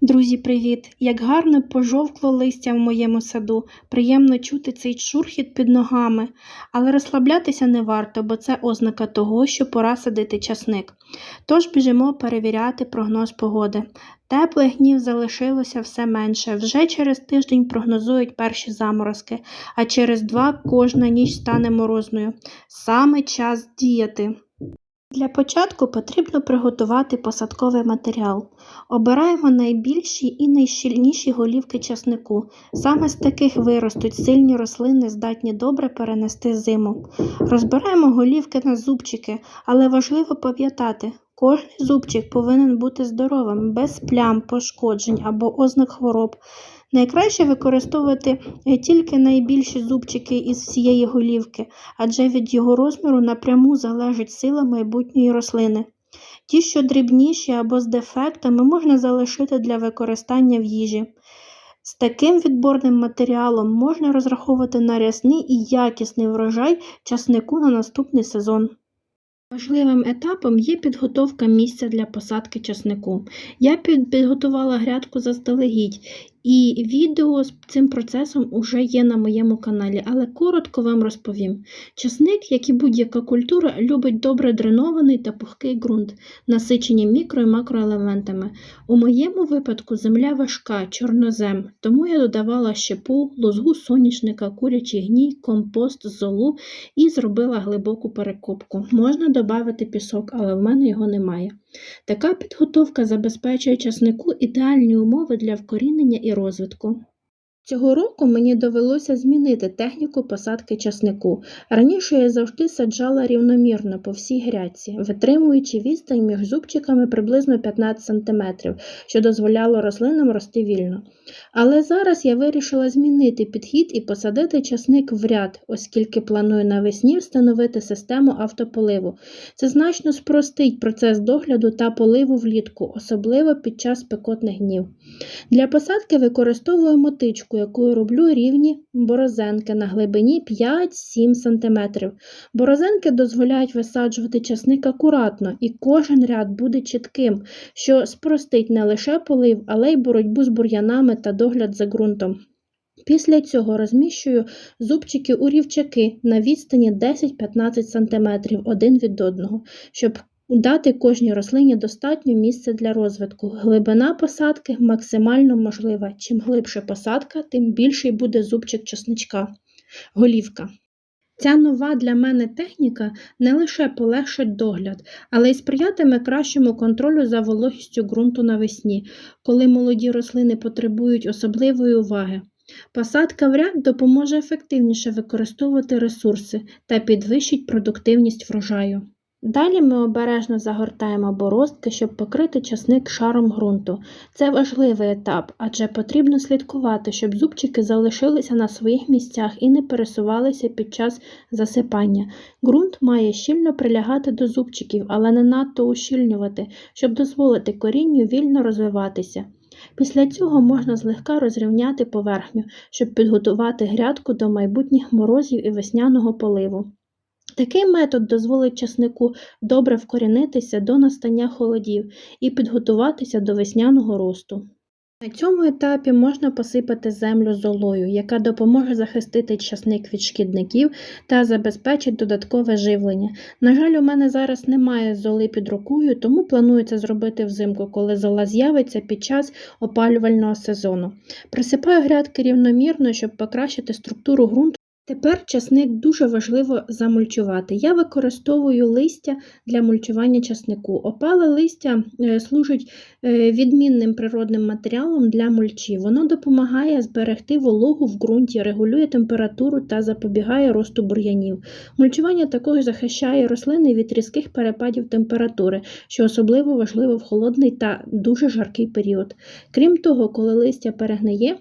Друзі, привіт! Як гарно пожовкло листя в моєму саду, приємно чути цей шурхіт під ногами, але розслаблятися не варто, бо це ознака того, що пора садити часник. Тож біжимо перевіряти прогноз погоди. Теплих днів залишилося все менше. Вже через тиждень прогнозують перші заморозки, а через два кожна ніч стане морозною. Саме час діяти. Для початку потрібно приготувати посадковий матеріал. Обираємо найбільші і найщільніші голівки часнику. Саме з таких виростуть сильні рослини, здатні добре перенести зиму. Розбираємо голівки на зубчики, але важливо пам'ятати, кожен зубчик повинен бути здоровим, без плям, пошкоджень або ознак хвороб. Найкраще використовувати е, тільки найбільші зубчики із всієї голівки, адже від його розміру напряму залежить сила майбутньої рослини. Ті, що дрібніші або з дефектами, можна залишити для використання в їжі. З таким відборним матеріалом можна розраховувати на рясний і якісний врожай часнику на наступний сезон. Важливим етапом є підготовка місця для посадки часнику. Я підготувала грядку заздалегідь, і відео з цим процесом уже є на моєму каналі, але коротко вам розповім. Часник, як і будь-яка культура, любить добре дренований та пухкий ґрунт, насичені мікро і макроелементами. У моєму випадку земля важка, чорнозем, тому я додавала щепу, лозгу соняшника, курячий гній, компост, золу і зробила глибоку перекопку. Можна додати пісок, але в мене його немає. Така підготовка забезпечує часнику ідеальні умови для вкорінення і розвитку. Цього року мені довелося змінити техніку посадки часнику. Раніше я завжди саджала рівномірно по всій грядці, витримуючи відстань між зубчиками приблизно 15 см, що дозволяло рослинам рости вільно. Але зараз я вирішила змінити підхід і посадити часник в ряд, оскільки планую навесні встановити систему автополиву. Це значно спростить процес догляду та поливу влітку, особливо під час спекотних днів. Для посадки використовую мотичку якою роблю рівні борозенки на глибині 5-7 см. Борозенки дозволяють висаджувати часник акуратно, і кожен ряд буде чітким, що спростить не лише полив, але й боротьбу з бур'янами та догляд за ґрунтом. Після цього розміщую зубчики у рівчаки на відстані 10-15 см один від одного, щоб Дати кожній рослині достатньо місця для розвитку. Глибина посадки максимально можлива. Чим глибше посадка, тим більший буде зубчик часничка. Голівка. Ця нова для мене техніка не лише полегшить догляд, але й сприятиме кращому контролю за вологістю ґрунту навесні, коли молоді рослини потребують особливої уваги. Посадка в ряд допоможе ефективніше використовувати ресурси та підвищить продуктивність врожаю. Далі ми обережно загортаємо борозки, щоб покрити часник шаром ґрунту. Це важливий етап, адже потрібно слідкувати, щоб зубчики залишилися на своїх місцях і не пересувалися під час засипання. Ґрунт має щільно прилягати до зубчиків, але не надто ущільнювати, щоб дозволити корінню вільно розвиватися. Після цього можна злегка розрівняти поверхню, щоб підготувати грядку до майбутніх морозів і весняного поливу. Такий метод дозволить часнику добре вкорінитися до настання холодів і підготуватися до весняного росту. На цьому етапі можна посипати землю золою, яка допоможе захистити часник від шкідників та забезпечить додаткове живлення. На жаль, у мене зараз немає золи під рукою, тому планую це зробити взимку, коли зола з'явиться під час опалювального сезону. Присипаю грядки рівномірно, щоб покращити структуру ґрунту. Тепер часник дуже важливо замульчувати. Я використовую листя для мульчування часнику. Опале листя е, служить е, відмінним природним матеріалом для мульчі. Воно допомагає зберегти вологу в ґрунті, регулює температуру та запобігає росту бур'янів. Мульчування також захищає рослини від різких перепадів температури, що особливо важливо в холодний та дуже жаркий період. Крім того, коли листя перегниє,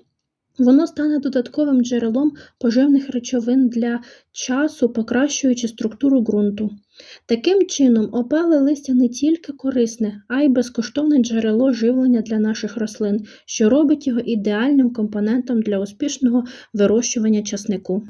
Воно стане додатковим джерелом поживних речовин для часу, покращуючи структуру ґрунту. Таким чином, опале листя не тільки корисне, а й безкоштовне джерело живлення для наших рослин, що робить його ідеальним компонентом для успішного вирощування часнику.